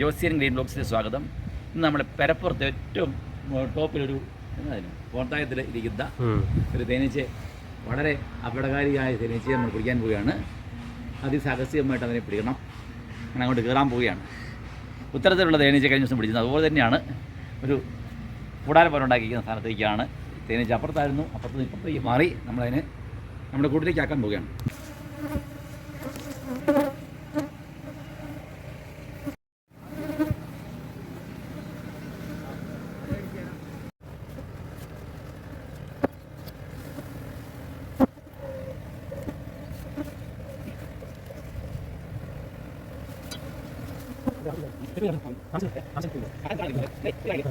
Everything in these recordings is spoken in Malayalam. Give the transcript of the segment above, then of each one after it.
ജോസിയൻ ഗ്രീൻ ബ്ലോക്സിലെ സ്വാഗതം. ഇന്ന് നമ്മുടെ പെരപ്പുറത്ത് ഏറ്റവും ടോപ്പിലൊരു എന്തായാലും കോട്ടായത്തിൽ ഇരിക്കുന്ന ഒരു തേനീച്ച വളരെ അപകടകാരിയായ തേനീച്ചയെ നമ്മൾ പിടിക്കാൻ പോവുകയാണ്. അതിസാഹസികമായിട്ട് അതിനെ പിടിക്കണം. അങ്ങനെ അങ്ങോട്ട് കയറാൻ പോവുകയാണ്. ഉത്തരത്തിലുള്ള തേനീച്ച കഴിഞ്ഞ ദിവസം പിടിച്ചത് അതുപോലെ തന്നെയാണ് ഒരു കൂടാരം പോലെ ഉണ്ടാക്കിയിരിക്കുന്ന സ്ഥാനത്തേക്കാണ് തേനീച്ച അപ്പുറത്തായിരുന്നു. അപ്പുറത്ത് ഇപ്പുറത്തേക്ക് മാറി നമ്മളതിനെ നമ്മുടെ കൂട്ടിലേക്ക് ആക്കാൻ പോവുകയാണ്. 这边，这边，这边，这边。来，这边，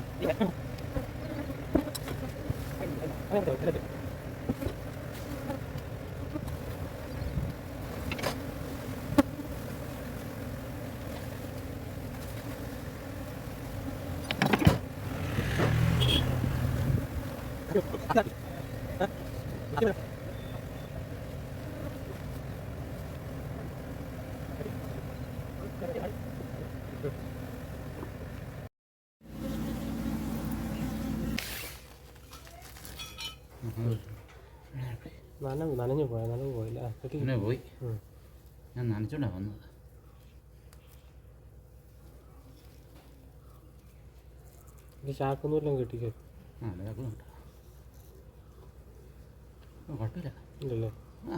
这边。来，来，来，来，来，来。നനഞ്ഞു നനഞ്ഞു പോയ നനഞ്ഞു പോയില്ല? പോയി. ഞാൻ നനച്ചോണ്ടാ വന്നത്. ചാക്കൊന്നുമില്ല കിട്ടിക്കോ? ആ കേട്ടോ കുഴപ്പമില്ല ഇല്ലല്ലേ ആ.